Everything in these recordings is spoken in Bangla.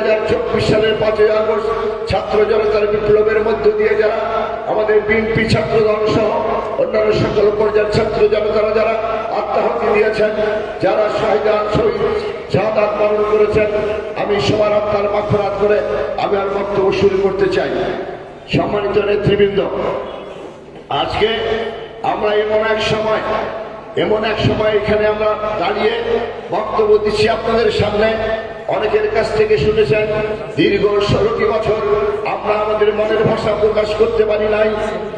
হাজার চব্বিশ সালের ছাত্র জনতার বিপ্লবের দিয়ে আমাদের অন্যান্য সকল পর্যায়ের যারা আত্মাহতি দিয়েছেন, যারা করেছেন, আমি সবার আত্মার মাখরাত করে আমি আর বক্তব্য শুরু করতে চাই। সম্মানিত নেতৃবৃন্দ, আজকে আমরা এমন এক সময়, এমন এক সময় এখানে আমরা দাঁড়িয়ে বক্তব্য দিচ্ছি আপনাদের সামনে। অনেকের কাছ থেকে শুনেছেন, দীর্ঘ ষোলোটি বছর আমরা আমাদের মনের ভাষা প্রকাশ করতে পারি নাই।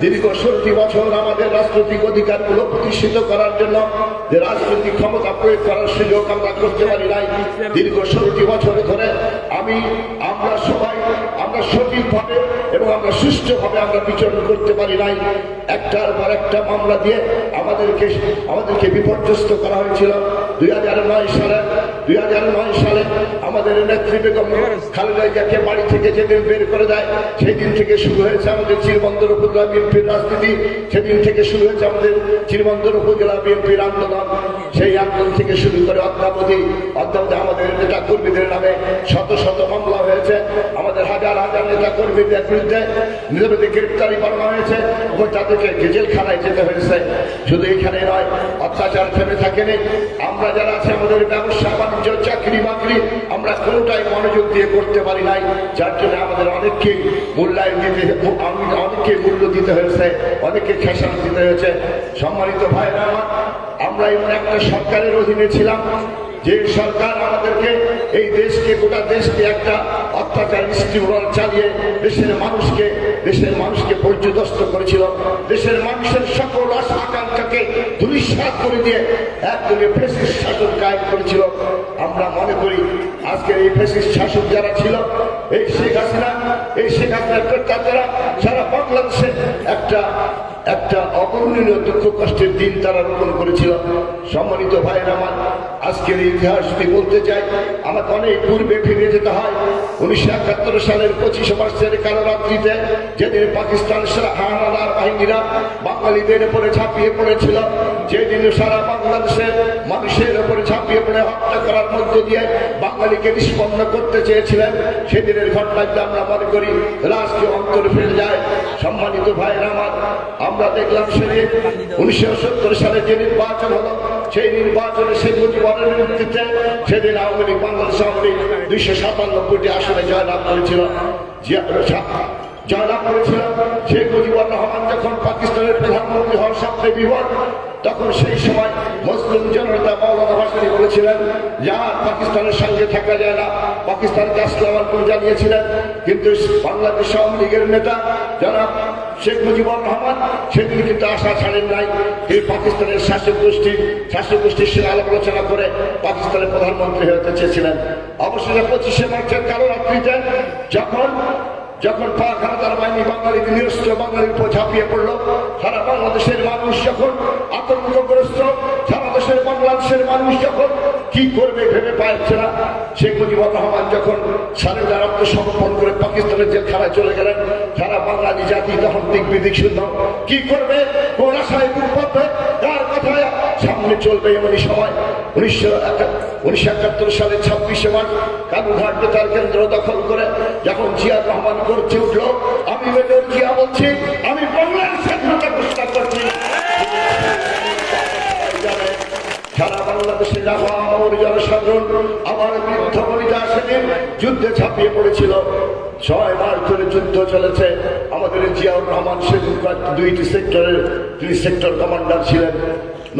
দীর্ঘ ষোলোটি বছর আমাদের রাজনৈতিক অধিকার অধিকারগুলো প্রতিষ্ঠিত করার জন্য যে রাজনৈতিক ক্ষমতা প্রয়োগ করার সুযোগ আমরা করতে পারি নাই। দীর্ঘ ষোলোটি বছর ধরে আমি, আমরা সবাই, আমরা সঠিকভাবে এবং আমরা সুষ্ঠুভাবে আমরা বিচরণ করতে পারি নাই। একটার পর একটা মামলা দিয়ে আমাদেরকে আমাদেরকে বিপর্যস্ত করা হয়েছিল। দুই হাজার নয় সালে, দুই হাজার নয় সালে আমাদের নেত্রী বেগম খালেদা জিয়াকে বাড়ি থেকে যেদিন বের করে দেয় সেই দিন থেকে শুরু হয়েছে আমাদের চিরবন্দর উপজেলা বিএনপির রাজনীতি। সেদিন থেকে শুরু হয়েছে আমাদের চিরবন্দর উপজেলা বিএনপির আন্দোলন। সেই আন্দোলন থেকে শুরু করে অদ্যাবধি অদ্যাবধি আমাদের নেতা কর্মীদের নামে শত শত মামলা হয়েছে। আমাদের হাজার হাজার নেতা কর্মীদের বিরুদ্ধে নিজেদের গ্রেপ্তারি করানো হয়েছে। এবং তাদেরকে জেলখানায় যেতে হয়েছে। শুধু এখানে নয়, অত্যাচার থেমে থাকেনি। আমরা যারা আছে, আমাদের ব্যবসা, বাণিজ্য, চাকরি বাকরি, আমরা কোনোটাই মনোযোগ দিয়ে করতে পারি নাই। যার জন্য আমাদের অনেককে মূল্যায়ন দিতে, অনেককে মূল্য দিতে হয়েছে, অনেককে খেসান দিতে হয়েছে। সম্মানিত ভাইরা আমার, আমরা এমন একটা সরকারের অধীনে ছিলাম, যে সরকার আমাদেরকে এই দেশকে, গোটা দেশকে একটা অত্যাচার স্টিমুলার চালিয়ে দেশের মানুষকে দেশের মানুষকে পর্যদস্ত করেছিল। দেশের মানুষের সকল আশা আকাঙ্ক্ষাকে দুরিশ্বাস করে দিয়ে একদমই ফেসিস শাসন কায়েম করেছিল। আমরা মনে করি আজকের এই ফেসিস শাসক যারা ছিল, এই শেখ হাসিনা, এই শেখ হাসিনার প্রত্যাচারা সারা বাংলাদেশে একটা একটা অবর্ণনীয় দুঃখ কষ্টের দিন তারা রোপণ করেছিল। সম্মানিত ভাইয়ের আমার আজকের এই ইতিহাস যদি বলতে চাই, আমাকে অনেক পূর্বে ফিরে যেতে হয়। উনিশশো একাত্তর সালের পঁচিশে মার্চের কালো রাত্রিতে যেদিন পাকিস্তান হানাদার বাহিনীরা বাঙালিদের উপরে ঝাঁপিয়ে পড়েছিল, যেদিন সারা বাংলাদেশের মানুষের উপরে ঝাঁপিয়ে পড়ে হত্যা করার মধ্য দিয়ে বাঙালিকে নিষ্পন্ন করতে চেয়েছিলেন, সেদিনের ঘটনাকে আমরা মনে করি রাষ্ট্রীয় অন্তর ফেলে যায়। সম্মানিত ভাইয়ের আমার, আমরা দেখলাম সেদিন উনিশশো সত্তর সালে যে নির্বাচন হলো সেই নির্বাচনে শেখ মুজিবুরের নেতৃত্বে সেদিন আওয়ামী লীগ, বাংলাদেশ আওয়ামী লীগ দুইশো সাতান্নব্বইটি আসনে জয়লাভ করেছিল। জয়লাভ করেছিল। শেখ মুজিবুর রহমান যখন পাকিস্তানের প্রধানমন্ত্রী হওয়ার সবচেয়ে বিপদ তখন সেই সময় মুসলিম জনতা মৌলানা ভাসানি বলেছিলেন যে আর পাকিস্তানের সঙ্গে থাকা যায় না। পাকিস্তানকে আসলাম জানিয়েছিলেন। কিন্তু বাংলাদেশ আওয়ামী লীগের নেতা যারা শেখ মুজিবুর রহমান সেদিন কিন্তু আশা ছাড়েন নাই। এই পাকিস্তানের শাসক গোষ্ঠী, শাসক গোষ্ঠীর আলাপ আলোচনা করে পাকিস্তানের প্রধানমন্ত্রী হতে চেয়েছিলেন। অবশেষে পঁচিশে মার্চের কালো রাত্রিতে যখন যখন পাক হানাদার বাহিনী বাঙালি নিরস্ত্র, বাঙালির উপর ঝাঁপিয়ে পড়ল, সারা বাংলাদেশের মানুষ যখন আতঙ্কগ্রস্ত, সারা দেশের বাংলাদেশের মানুষ যখন কি করবে ভেবে পাচ্ছে না? শেখ মুজিবুর রহমান যখন সারেদার আত্মসমর্পণ করে পাকিস্তানের জেলখানায় চলে গেলেন, সারা বাঙালি জাতি তখন দিক শূন্য কি করবে? সামনে চলবে এমনই সময়। উনিশশো একাত্তর সালের ছাব্বিশে মার্চ, কালুঘাট কেন্দ্র দখল করে যখন জিয়া রহমান করছে উঠল, আমি জিয়া বলছি, আমি বাংলার স্বাধীনতা ঘোষণা করছি। সারা বাংলাদেশে আমার জনসাধারণ আমার বৃদ্ধ বনিতা সেদিন যুদ্ধে ঝাঁপিয়ে পড়েছিল। ছয় মাস ধরে যুদ্ধ চলেছে। আমাদের জিয়াউর রহমান সেদিন দুইটি সেক্টরের তিনি সেক্টর কমান্ডার ছিলেন।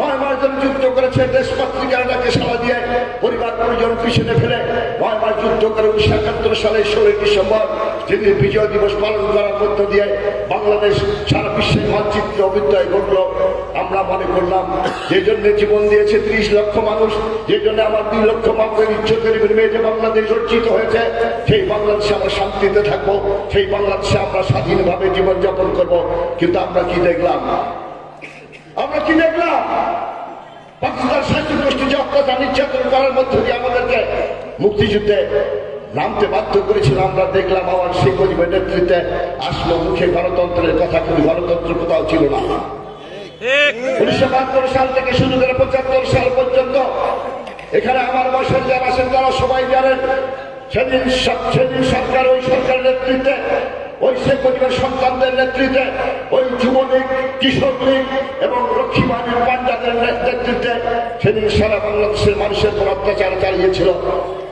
নয় মাস ধরে যুদ্ধ করেছে, দেশ পত্রিকাটাকে সালা দিয়ে পরিবার পরিজন পিছনে ফেলে। নয় মাস যুদ্ধ করে উনিশশো একাত্তর সালে ষোলোই ডিসেম্বর যেদিন বিজয় দিবস পালন করার মধ্য দিয়ে বাংলাদেশ সারা বিশ্বের মানচিত্র অভিজ্ঞতায় ঘটল আমরা মনে করলাম। যে জন্য জীবন দিয়েছে ত্রিশ লক্ষ মানুষ, যে জন্য আমার দুই লক্ষ মানুষের ইজ্জতের বিনিময়ে বাংলাদেশ অর্জিত হয়েছে, সেই বাংলাদেশে আমরা শান্তিতে থাকব, সেই বাংলাদেশে আমরা স্বাধীনভাবে জীবনযাপন করব। কিন্তু আমরা কি দেখলাম? আমরা কি দেখলাম? পাকিস্তান শাসক গোষ্ঠী যে অত্যাচার নির্যাতন করার মধ্য দিয়ে আমাদেরকে মুক্তিযুদ্ধে নামতে বাধ্য করেছিল, আমরা দেখলাম আমার শেখ মুজিবের নেতৃত্বে আসলো মুখে গণতন্ত্রের কথা, কিন্তু গণতন্ত্র কোথাও ছিল না। উনিশশো বাহাত্তর সাল থেকে শুরু করে পঁচাত্তর সাল পর্যন্ত এখানে আমার বয়সের যারা আছেন, তারা সবাই জানেন, সেদিন সেদিন সরকার, ওই সরকারের নেতৃত্বে, ওই শেখ মুজিবের সন্তানদের নেতৃত্বে, ওই যুবলীগ কিশোর লীগ এবং বাহিনীর পাঞ্জাবের নেতৃত্বে সেদিন সারা বাংলাদেশের মানুষের উপর অত্যাচার চালিয়েছিল।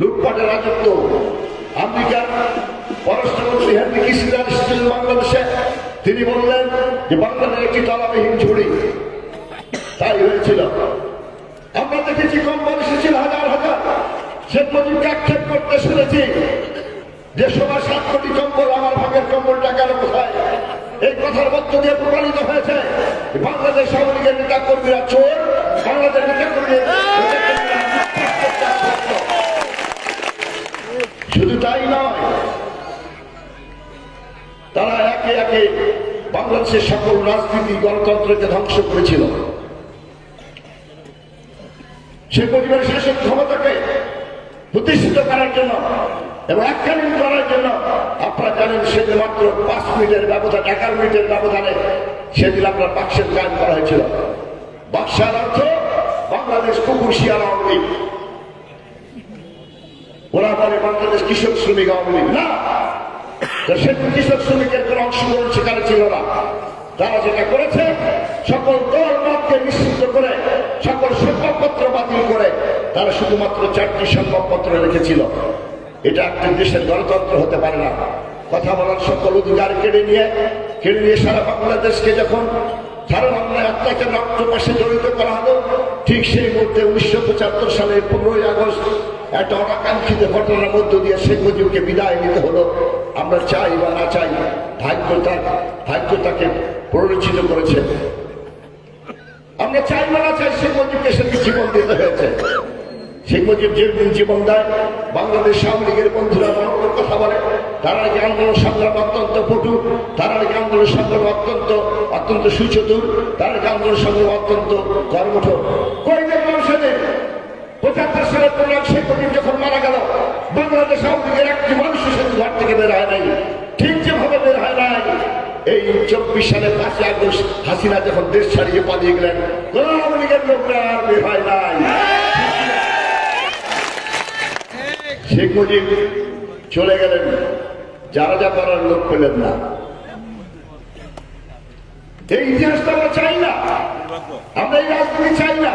লুটপাটের রাজত্ব। আমেরিকার পররাষ্ট্রমন্ত্রী হেনরি কিসিঞ্জার এসেছিলেন বাংলাদেশে। তিনি বললেন যে, বাংলাদেশ একটি তলাবিহীন ঝুড়ি তাই হয়েছিল। আমরা দেখেছি কম বয়সে ছিল হাজার হাজার। শেখ মুজিবকে আক্ষেপ করতে শুনেছি যে সবার সাত কোটি কম্বল আমার ভাগের কম্বলটা গেল কোথায়? এই কথার মধ্য দিয়ে প্রমাণিত হয়েছে বাংলাদেশ লীগের নেতা কর্মীরা চোর, বাংলাদেশ নেতা কর্মী শুধু তাই নয় তারা একে একে বাংলাদেশের সকল রাজনীতি, গণতন্ত্রকে ধ্বংস করেছিল। শেখ মুজিবের শাসক ক্ষমতাকে প্রতিষ্ঠিত করার জন্য এবং এককালীন করার জন্য আপনারা জানেন সেদিন মাত্র পাঁচ মিনিটের ব্যবধান, এগারো মিনিটের ব্যবধানে সেদিন আপনার বাক্সের কায়ন করা হয়েছিল। বাক্সার অর্থ বাংলাদেশ কুকুর শিয়াল আওয়ামী। ওরা বলে বাংলাদেশ কৃষক শ্রমিক আওয়ামী লীগ। না! সে কৃষক শ্রমিকের কোন অংশগ্রহণ সেখানে ছিল না। তারা যেটা করেছে, সকল দল মতকে নিশ্চিত করে, সকল সংবাদপত্র বাতিল করে, তারা শুধুমাত্র চারটি সংবাদপত্র রেখেছিল। এটা একটা দেশের গণতন্ত্র হতে পারে না। কথা বলার সকল অধিকার কেড়ে নিয়ে কেড়ে নিয়ে সারা বাংলাদেশকে যখন সারা বাংলায় অত্যাচার রক্তপাশে জড়িত করা হলো ঠিক সেই মুহূর্তে উনিশশো পঁচাত্তর সালের পনেরোই আগস্ট একটা অনাকাঙ্ক্ষিত ঘটনার মধ্য দিয়ে শেখ মুজিবকে বিদায় নিতে হলো। আমরা চাই বা না চাই, ভাগ্য তার ভাগ্য তাকে প্ররোচিত করেছে। আমরা চাই বা না চাই শেখ মুজিবকে সেদিন জীবন দিতে হয়েছে। শেখ মুজিব যেদিন জীবন দেয়, বাংলাদেশ আওয়ামী বন্ধুরা কথা বলে। তারা নাকি আন্দোলন সংগ্রাম অত্যন্ত পটু তারা নাকি আন্দোলন সংগ্রাম অত্যন্ত অত্যন্ত সুচতুর, তারা নাকি আন্দোলন সংগ্রাম অত্যন্ত কর্মঠ যখন মারা গেল হয় নাই। ঠিক যেভাবে বের হয় নাই, এই চব্বিশ হাসিনা যখন দেশ ছাড়িয়ে গেলেন চলে গেলেন। যারা যা করার লোক পেলেন না। এই ইতিহাসটা আমরা চাই না। আমরা এই রাজনীতি চাই না।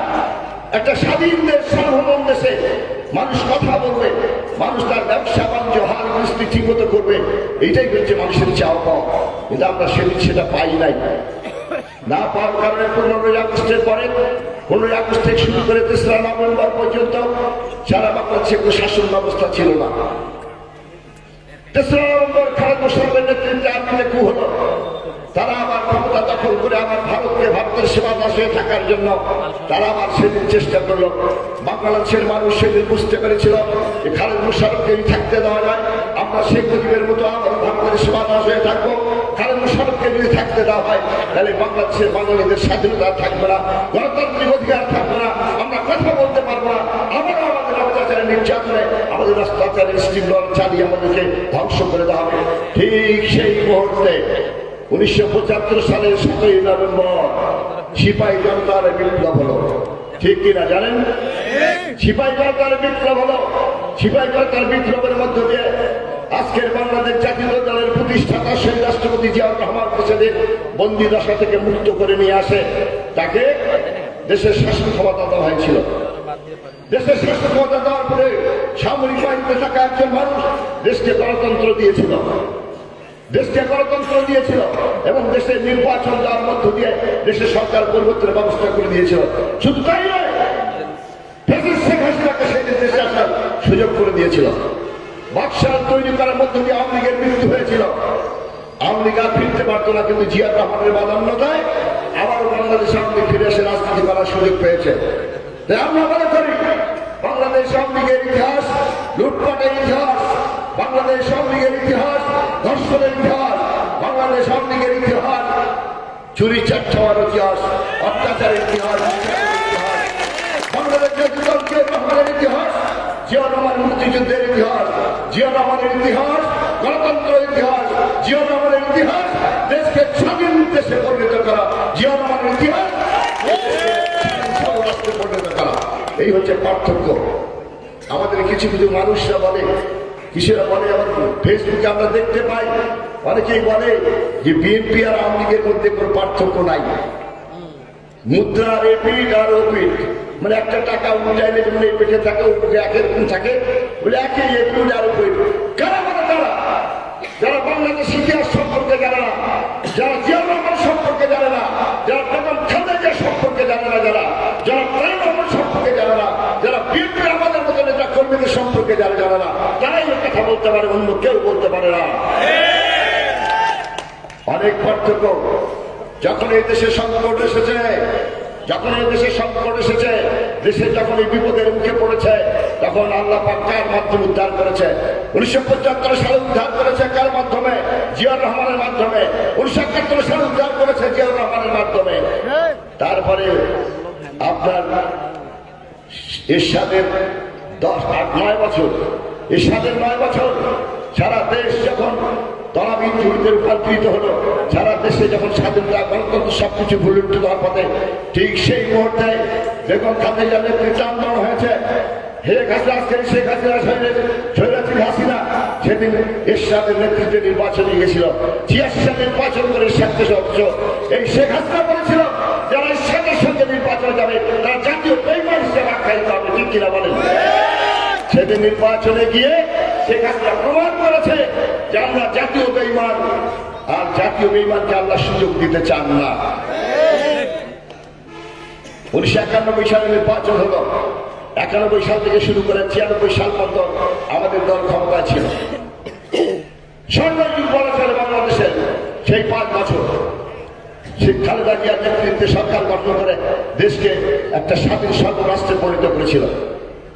একটা স্বাধীন দেশ সার্বভৌম দেশে মানুষ কথা বলবে, মানুষ তার ব্যবসা, বাণিজ্য, হার মিস্ত্রি ঠিক মতো করবে। এইটাই হচ্ছে মানুষের চাওয়া পাওয়া। কিন্তু আমরা সেদিন সেটা পাই নাই। না পাওয়ার কারণে পনেরোই আগস্টের পরে, পনেরোই আগস্ট থেকে শুরু করে তেসরা নভেম্বর পর্যন্ত সারা বাংলাদেশে কোনো শাসন ব্যবস্থা ছিল না। তেসরা নভেম্বর খালেদ তারা আবার ক্ষমতা দখল করে আবার ভারতকে ভারতের সেবা দাস হয়ে থাকার জন্য তারা আবার সেদিন চেষ্টা করল। বাংলাদেশের মানুষ সেদিন বুঝতে পেরেছিল যে খালেদ থাকতে দেওয়া যায়। আমরা শেখ মুজিবের মতো আবার ভারতের সেবা হয়ে থাকব। খালেদ মোশারফকে যদি থাকতে দেওয়া হয়, তাহলে বাংলাদেশের বাঙালিদের স্বাধীনতা থাকবে না, গণতান্ত্রিক অধিকার থাকবে না। আমরা কথা বলতে পারব না। আবারও আমাদের অত্যাচারে নির্যাতনে আমাদের অত্যাচারের স্টিমলর চালিয়ে আমাদেরকে ধ্বংস করে দেওয়া হবে। ঠিক সেই মুহূর্তে উনিশশো পঁচাত্তর সালের সতেরোই নভেম্বর সিপাহী জনতার বিপ্লব হলো। ঠিক কিনা জানেন? সিপাহী জনতার বিপ্লব হলো। সিপাহী জনতার বিপ্লবের মধ্য দিয়ে আজকের বাংলাদেশ জাতীয় দলের প্রতিষ্ঠাতা সেই রাষ্ট্রপতি জিয়াউর রহমান হোসেনের বন্দি দশা থেকে মুক্ত করে নিয়ে আসে। তাকে দেশের শাসন ক্ষমতা দেওয়া হয়েছিল। দেশের শাসন ক্ষমতা দেওয়ার পরে সামরিক বাহিনীতে থাকা একজন মানুষ দেশকে গণতন্ত্র দিয়েছিল। দেশকে গণতন্ত্র দিয়েছিল এবং দেশের নির্বাচন দেওয়ার মধ্য দিয়ে দেশের সরকার পরিবর্তনের ব্যবস্থা করে দিয়েছিল। শুধু তাই নয় শেখ হাসিনাকে সেই দেশে আসার সুযোগ করে দিয়েছিল। বাক্সার তৈরি করার মধ্য দিয়ে আওয়ামী লীগের মৃত্যু হয়েছিল। আওয়ামী লীগ আর ফিরতে পারতো না, কিন্তু জিয়া রহমানের বাদান্যতায় আবার বাংলাদেশ আওয়ামী লীগ ফিরে এসে রাজনীতি করার সুযোগ পেয়েছে। আমরা মনে বাংলাদেশ আওয়ামী ইতিহাস, লুটপাটের ইতিহাস, বাংলাদেশ আওয়ামী ইতিহাস, ধর্ষণের ইতিহাস, বাংলাদেশ আওয়ামী ইতিহাস, চুরি চার ইতিহাস, অত্যাচারের ইতিহাস ইতিহাস ইতিহাস ইতিহাস ইতিহাস, গণতন্ত্রের ইতিহাস দেশকে স্বাধীন পরিণত করা ইতিহাস। সর্বরাষ্ট্রে পরিণত করা এই হচ্ছে পার্থক্য। আমাদের কিছু কিছু মানুষরা বলে, কিসেরা বলে আমার ফেসবুকে আমরা দেখতে পাই, অনেকেই বলে যে বিএনপি আর আওয়ামী লীগের মধ্যে কোনো পার্থক্য নাই। মুদ্রার এপিট আর ওপিট মানে একটা টাকা উঠাইলে যেমন এই পেটে থাকে একরকম থাকে বলে একই এপিট আর ওপিট কর্মীদের সম্পর্কে জানে জানে না। তারাই এই কথা বলতে পারে অন্য কেউ বলতে পারে না। অনেক পার্থক্য। যখন এই দেশে সংকট এসেছে যখন এই দেশে সংকট এসেছে দেশে যখন এই বিপদের মুখে পড়েছে তখন আল্লাহ কার মাধ্যমে উদ্ধার করেছে? উনিশশো পঁচাত্তর সালে উদ্ধার করেছে কার মাধ্যমে? জিয়াউর রহমানের মাধ্যমে। উনিশশো একাত্তর সালে উদ্ধার করেছে জিয়াউর রহমানের মাধ্যমে। তারপরে আপনার এরশাদের দশ আট নয় বছর। এরশাদের নয় বছর। সারা দেশ যখন তলাবিদ যুদ্ধে রূপান্তরিত হলো, সারা দেশে যখন স্বাধীনতা, গণতন্ত্র সবকিছু ভুলুণ্ঠিত হওয়ার পথে, ঠিক সেই মুহূর্তে বেগম খালেদা নেতৃত্বে আন্দোলন হয়েছে। হে হাসিনা আজকে শেখ হাসিনা শৈরাচির হাসিনা সেদিন এরশাদের নেতৃত্বে নির্বাচনে গেছিল ছিয়াশি নির্বাচন করে সাথে সদস্য। এই শেখ হাসিনা বলেছিল, যারা এরশাদের সঙ্গে নির্বাচনে যাবে, তারা জাতীয় বেইমান হিসেবে আখ্যায়িত হবে। ঠিক কিনা বলেন? সেদিন নির্বাচনে গিয়ে হাসিনা প্রমাণ করেছে যে আমরা জাতীয় বেইমান, আর জাতীয় বেইমানকে আল্লাহ সুযোগ দিতে চান না। উনিশশো একানব্বই সালে নির্বাচন হলো। একানব্বই সাল থেকে শুরু করে ছিয়ানব্বই সাল পর্যন্ত আমাদের দল ক্ষমতায় ছিল। স্বর্ণযুগ বলা বাংলাদেশের সেই পাঁচ বছর। শেখ খালেদা নেতৃত্বে সরকার গঠন করে দেশকে একটা স্বাধীন সর্বরাষ্ট্রে পরিণত করেছিল।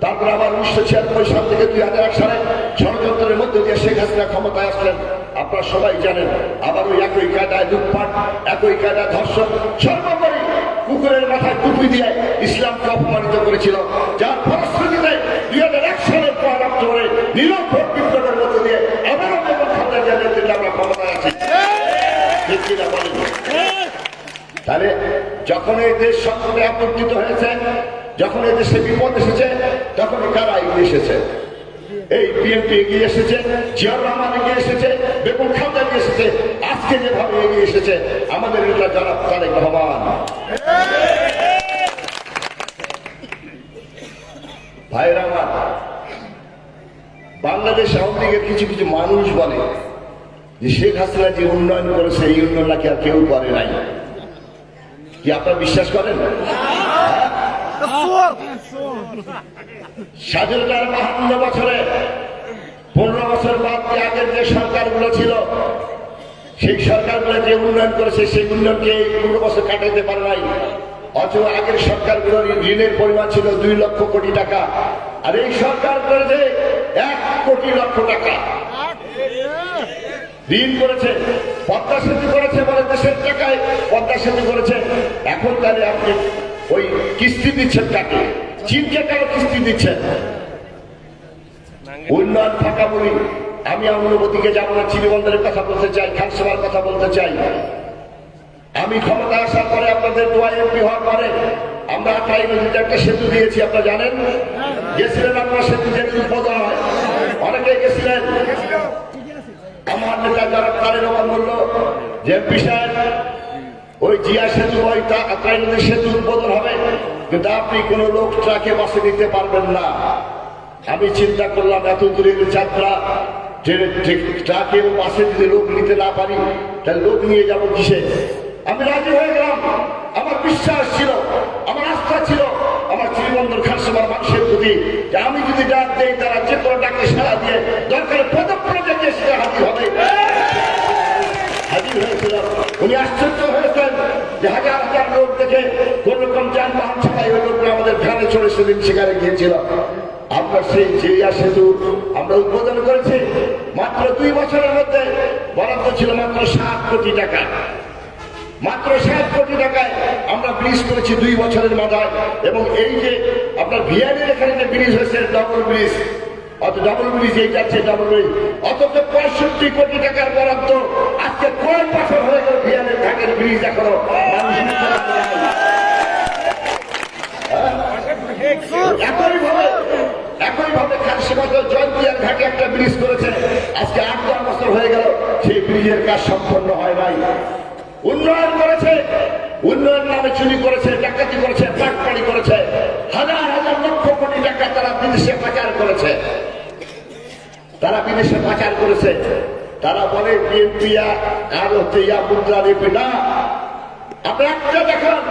তারপর আবার উনিশশো ছিয়ানব্বই সাল থেকে দুই হাজার এক সালে ষড়যন্ত্রের মধ্যে দিয়ে শেখ হাসিনা ক্ষমতায় আসলেন। আপনারা সবাই জানেন, আবার ওই একই কায়দায় লুটপাট, একই কায়দায় ধর্ষণ, সর্বোপরি কুকুরের মাথায় টুপি দিয়ে ইসলামকে অপমানিত করেছিল। যার ফলশ্রুতিতে দুই হাজার এক সালের পর অক্টোবরে নীরব ভোট বিপ্লবের মধ্যে দিয়ে আবারও বেগম খালেদা নেতৃত্বে আমরা ক্ষমতায় আছি। তাহলে যখন এই দেশ সংকটে আপত্তিত হয়েছে যখন এই দেশে বিপদ এসেছে, তখন কারা এগিয়ে এসেছে? এই বিএনপি এগিয়ে এসেছে, জিয়াউর রহমান এগিয়ে এসেছে, বেগম খালেদা এগিয়ে এসেছে, আজকে যেভাবে এগিয়ে এসেছে, আমাদের এটা যারা তারেক রহমান। ভাইরা আমার, বাংলাদেশ আওয়ামী লীগের কিছু কিছু মানুষ বলে যে শেখ হাসিনা যে উন্নয়ন করেছে, এই উন্নয়ন নাকি আর কেউ করে নাই। কি আপনারা বিশ্বাস করেন? স্বাধীনতার বাহান্ন বছরে, পনেরো বছর বাদ যে আগের যে সরকারগুলো ছিল, সেই সরকারগুলো যে উন্নয়ন করেছে, সেই এই পনেরো বছর কাটাইতে পারে নাই। আগের সরকারগুলোর ঋণের পরিমাণ ছিল দুই লক্ষ কোটি টাকা। আর এই সরকার করেছে এক কোটি লক্ষ টাকা। ঋণ করেছে, পদ্মা সেতু করেছে বলে দেশের টাকায় পদ্মা সেতু করেছে। এখন তাহলে আপনি ওই কিস্তি দিচ্ছেন কাকে? চীনকে কেন কিস্তি দিচ্ছেন? উন্নয়ন ফাঁকা বলি। আমি অনুভূতিকে যাব না চিনিবন্দরের কথা বলতে চাই খানসভার কথা বলতে চাই। আমি ক্ষমতা আসার পরে আপনাদের দোয়া এমপি হওয়ার পরে আমরা আঠাই নদীতে একটা সেতু দিয়েছি আপনারা জানেন? গেছিলেন আপনার সেতু যে উদ্বোধন হয়। অনেকে গেছিলেন। আমার নেতা যারা তারের রহমান বলল যে এমপি সাহেব ওই জিয়া সেতু ওই আত্রাই নদীর সেতু উদ্বোধন হবে। কিন্তু আপনি কোনো লোক ট্রাকে বাসে দিতে পারবেন না। আমি চিন্তা করলাম, এত দূরের যাত্রা ট্রাকে বাসে যদি লোক নিতে না পারি, তাহলে লোক নিয়ে যাব কিসে? আমি রাজি হয়ে গেলাম। আমার বিশ্বাস ছিল, আমার আস্থা ছিল, আমার শ্রীবন্দর খানসভার মানুষের প্রতি যে আমি যদি ডাক দেই, তারা যে কোনো ডাকে সারা দিয়ে দরকার পদপ্রজেক্টে সে হাজির হবে। হাজির হয়েছিল উনি আশ্চর্য হাজার হাজার লোক দেখে কোন রকম যানবাহন ছাড়াই ওই লোকগুলো আমাদের ভ্যানে চড়ে সেদিন সেখানে গিয়েছিল। আমরা সেই জিয়া সেতু আমরা উদ্বোধন করেছি। মাত্র দুই বছরের মধ্যে বরাদ্দ ছিল মাত্র সাত কোটি টাকা। মাত্র সাত কোটি টাকায় আমরা ব্রিজ করেছি দুই বছরের মাথায় এবং এই যে আপনার ভিআইডির এখানে যে ব্রিজ হয়েছে, ডবল ব্রিজ অত ডবল ব্রিজ যাচ্ছে ডবল ব্রিজ অথচ পঁয়ষট্টি কোটি টাকার বরাদ্দ আজকে কয়েক বছর হয়ে গেল ভিআইডির ঘাটের ব্রিজ এখনও। একই ভাবে একই ভাবে খাসিমাত জয়ন্তিয়ার ঘাটে একটা ব্রিজ করেছে। আজকে আট দশ বছর হয়ে গেল, সেই ব্রিজের কাজ সম্পন্ন হয় নাই। উন্নয়ন করেছে উন্নয়ন নামে চুরি করেছে, ডাকাতি করেছে পাটপাড়ি করেছে, হাজার হাজার লক্ষ কোটি টাকা তারা বিদেশে পাচার করেছে। তারা বিদেশে পাচার করেছে। তারা বলে বিএনপি আর হচ্ছে ইয়া মুদ্রা নেবে না। আপনি একটা দেখান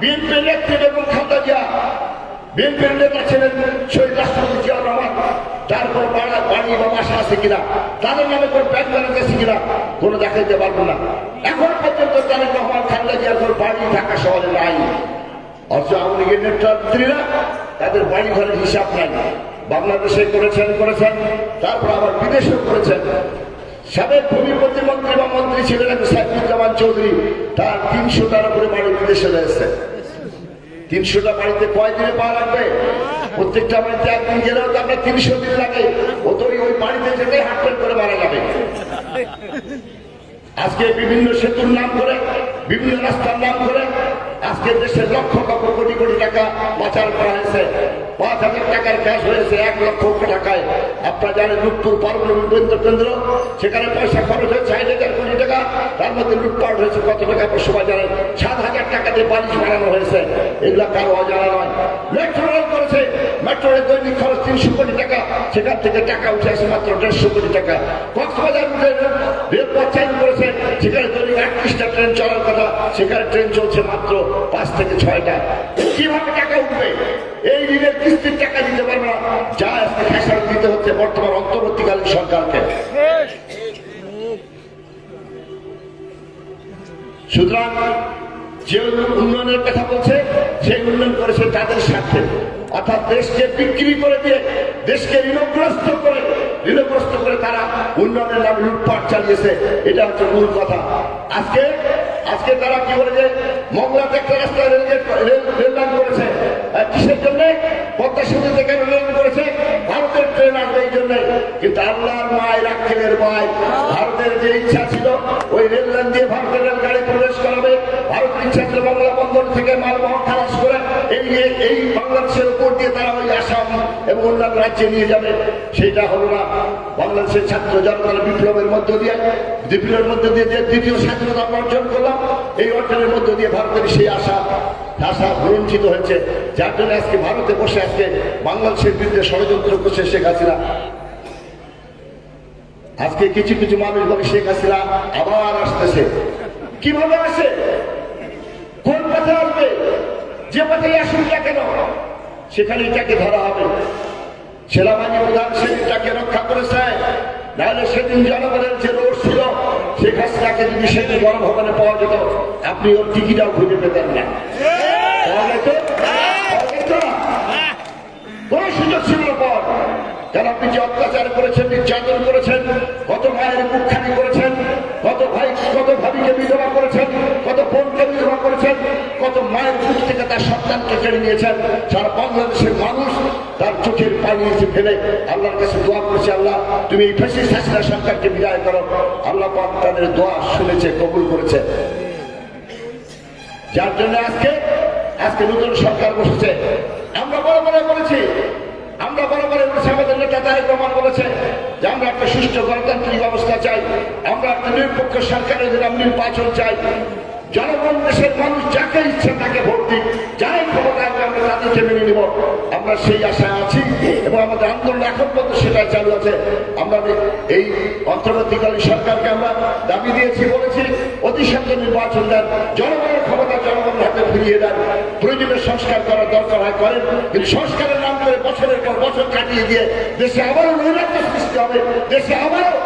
বিএনপি নেত্রী বেগম খালেদা জিয়া। বিএনপির নেতা ছিলেন শহীদ রাষ্ট্রপতি জিয়া রহমান। তারপর বাড়া বাড়ি বা বাসা আছে কিনা, তাদের নামে কোনো ব্যাংক ব্যালেন্স আছে কিনা, কোনো দেখাইতে পারব না। এখন পর্যন্ত তারেক রহমান, খালেদা জিয়ার কোনো বাড়ি ঢাকা শহরে নাই। অথচ আওয়ামী লীগের নেতাত্রীরা তাদের বাড়ি ঘরের হিসাব নাই। বাংলাদেশে করেছেন করেছেন, তারপর আবার বিদেশেও করেছেন। সাবেক ভূমি প্রতিমন্ত্রী বা মন্ত্রী ছিলেন সাইফুজ্জামান চৌধুরী, তার তিনশোটার উপরে বাড়ি বিদেশে রয়েছে। তিনশোটা বাড়িতে কয়দিনে পাওয়া লাগবে? প্রত্যেকটা বাড়িতে একদিন গেলেও তো আপনার তিনশো দিন লাগে। ও তো ওই- বাড়িতে যেতে হাটফেল করে মারা যাবে। আজকে বিভিন্ন সেতুর নাম করে, বিভিন্ন রাস্তার নাম করে, আজকে দেশের লক্ষ লক্ষ কোটি কোটি টাকা পাচার করা হয়েছে। পাঁচ হাজার টাকার ক্যাশ হয়েছে এক লক্ষ টাকায়। আপনারা জানেন লুটপুর পার্বত্য কেন্দ্র, সেখানে পয়সা খরচ হয়েছে ষাট হাজার কোটি টাকা। তার মধ্যে লুটপাট হয়েছে কত টাকা সবাই জানেন? সাত হাজার টাকা দিয়ে বালিশ বানানো হয়েছে। এগুলা কারও অজানা নয় মেট্রো রেল করেছে মেট্রো রেল তিনশো কোটি টাকা, সেখান থেকে টাকা উঠে আসে মাত্র দেড়শো কোটি টাকা। কক্সবাজার রেলপথ চালু করেছে, সেখানে দৈনিক একত্রিশটা ট্রেন চলার কথা, সেখানে ট্রেন চলছে মাত্র পাঁচ থেকে ছয়টা। কীভাবে টাকা উঠবে? এই ঋণের কিস্তির টাকা দিতে পারবে না। যা আজকে খেসারত দিতে হচ্ছে বর্তমান অন্তর্বর্তীকালীন সরকারকে। সুতরাং যে উন্নয়নের কথা বলছে, সেই উন্নয়ন করেছে তাদের স্বার্থে। অর্থাৎ দেশকে বিক্রি করে দিয়ে, দেশকে ঋণগ্রস্ত করে ঋণগ্রস্ত করে তারা উন্নয়নের নামে লুটপাট চালিয়েছে। এটা হচ্ছে মূল কথা। আজকে আজকে তারা কি বলে যে মংলাতে একটা রাস্তায় রেল রেল লাইন করেছে কিসের জন্য? পদ্মা সেতু থেকে রেল লাইন করেছে। ভারতের ট্রেন আসবে এই জন্য। কিন্তু আল্লাহর মায় রাখেলের মায়, ভারতের যে ইচ্ছা ছিল, ওই রেল লাইন দিয়ে ভারতের রেলগাড়ি প্রবেশ করাবে। ভারতের ইচ্ছা ছিল বাংলা বন্দর থেকে মালবহর খালাস করে এই এই বাংলাদেশের উপর দিয়ে তারা ওই আসাম এবং অন্যান্য রাজ্যে নিয়ে যাবে। সেটা হলো না, বাংলাদেশের ছাত্র জনতার বিপ্লবের মধ্য দিয়ে বিপ্লবের মধ্য দিয়ে দ্বিতীয় স্বাধীনতা অর্জন করলাম এই অর্জনের মধ্য দিয়ে ভারতের সেই আশা আশা বঞ্চিত হয়েছে। যার জন্য আজকে ভারতে বসে আজকে বাংলাদেশের বিরুদ্ধে ষড়যন্ত্র করছে শেখ হাসিনা। আজকে কিছু কিছু মানুষ বলে শেখ হাসিনা আবার আসতেছে। কীভাবে আসে? কোন পথে আসবে? যে পথে আসুন না কেন? সেখানেই তাকে ধরা হবে। সেনাবাহিনী প্রধান সেদিন তাকে রক্ষা করেছে। নাহলে সেদিন জনগণের যে রোড ছিল শেখ হাসিনাকে যদি সেদিন গণভবনে পাওয়া যেত, আপনি ওর টিকিটাও খুঁজে পেতেন না। অত্যাচার করেছেন, নির্যাতন করেছেন, কত মায়ের মুখ খালি করেছেন, কত ভাই, কত ভাবিকে বিধবা করেছেন, কত বোনকে বিধবা করেছেন, কত মায়ের থেকে তার সন্তানকে কেড়ে নিয়েছেন সারা বাংলাদেশের মানুষ, তার চোখের পানি এসে ফেলে। আল্লাহর কাছে দোয়া করেছে, আল্লাহ, তুমি এই ফেসিস হাসিনা সরকারকে বিদায় করো। আল্লাহ পাক তাদের দোয়া শুনেছে, কবুল করেছে। যার জন্য আজকে আজকে নতুন সরকার বসেছে। আমরা বড় বড় বলেছি, আমরা বড় বড় বলেছি, আমাদের নেতা তারেক রহমান বলেছে যে আমরা একটা সুষ্ঠু গণতান্ত্রিক ব্যবস্থা চাই, আমরা একটা নিরপেক্ষ সরকারের নির্বাচন চাই। জনগণ দেশের মানুষ যাকে ইচ্ছে তাকে ভোট দিক। যাই ক্ষমতা আমরা তাদেরকে মেনে নিব। আমরা সেই আশায় আছি এবং আমাদের আন্দোলন এখন পর্যন্ত সেটাই চালু আছে। আমরা এই অন্তর্বর্তীকালীন সরকারকে আমরা দাবি দিয়েছি, বলেছি, অতি সত্য নির্বাচন দেন। জনগণের ক্ষমতা জনগণের হাতে ফিরিয়ে দেন। প্রয়োজনীয় সংস্কার করার দরকার হয়, করেন। কিন্তু সংস্কারের নাম করে বছরের পর বছর কাটিয়ে দিয়ে দেশে আবারও নৈরাজ্য সৃষ্টি হবে। দেশে আবারও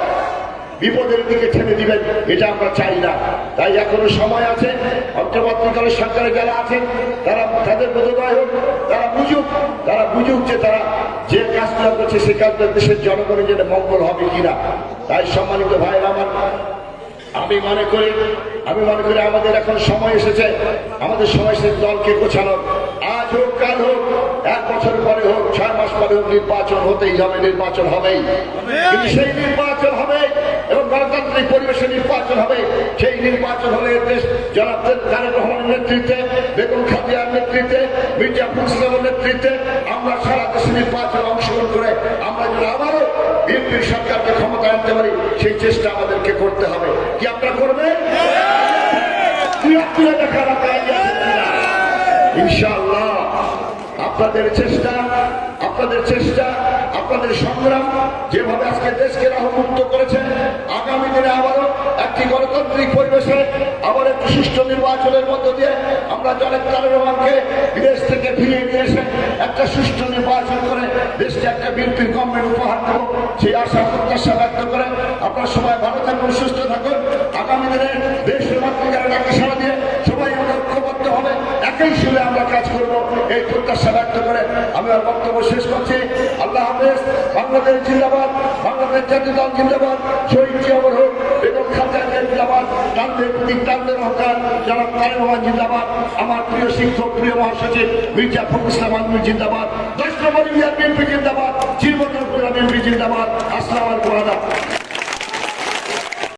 বিপদের দিকে ঠেলে দিবেন, এটা আমরা চাই না। তাই এখনও সময় আছে অন্তর্বর্তীকালের সরকারে যারা আছেন, তারা তাদের বোধোদয় হোক, তারা বুঝুক তারা বুঝুক যে তারা যে কাজটা করছে, সে কাজটা দেশের জনগণের জন্য মঙ্গল হবে কিনা। তাই সম্মানিত ভাইয়ের আমার, আমি মনে করি, আমি মনে করি আমাদের এখন সময় এসেছে, আমাদের সময় এসেছে দলকে গোছানোর। আজ হোক, কাল হোক এক বছর পরে হোক ছয় মাস পরে হোক নির্বাচন হতেই হবে নির্বাচন হবেই। কিন্তু সেই নির্বাচন হবে এবং গণতান্ত্রিক পরিবেশে নির্বাচন হবে। সেই নির্বাচন হলে দেশ জনাব তারেক রহমানের নেতৃত্বে বেগম খাদিয়ার নেতৃত্বে মির্জা ফুসলামের নেতৃত্বে আমরা সারা দেশে নির্বাচনে অংশগ্রহণ করে আমরা যেন আবারও বিএনপির সরকারকে ক্ষমতা আনতে পারি সেই চেষ্টা আমাদেরকে করতে হবে। কি আপনারা করবেন? রাখা ইনশাআল্লাহ। আপনাদের চেষ্টা আপনাদের চেষ্টা, আপনাদের সংগ্রাম যেভাবে আজকে দেশকে রাহমুক্ত করেছেন, আগামী দিনে আবারও একটি গণতান্ত্রিক পরিবেশে আবার একটি সুষ্ঠু নির্বাচনের মধ্য দিয়ে আমরা জনের তারের রহমানকে বিদেশ থেকে ফিরিয়ে নিয়ে এসে একটা সুষ্ঠু নির্বাচন করে দেশকে একটা বিএনপির গভর্নমেন্ট উপহার দেব। সেই আশা প্রত্যাশা ব্যক্ত করে আপনার সবাই ভালো থাকুন সুস্থ থাকুন আগামী দিনে দেশের মাতৃকারা ডাকে সারা দিয়ে সবাই আমরা ঐক্যবদ্ধ হবে একই সুরে আমরা কাজ করব এই প্রত্যাশা ব্যক্ত করে বক্তব্য শেষ করছি। আল্লাহ হাফেজ, বাংলাদেশ জিন্দাবাদ, বাংলাদেশ জাতীয় দল জিন্দাবাদ, শহীদ জিয়াবর হোক খালদা জিন্দাবাদ প্রতি হকার যারা জিন্দাবাদ, আমার প্রিয় শিক্ষক, প্রিয় মহাসচিব, মির্জা জিন্দাবাদ, দশ জিন্দাবাদ জিন্দাবাদ। আসসালাম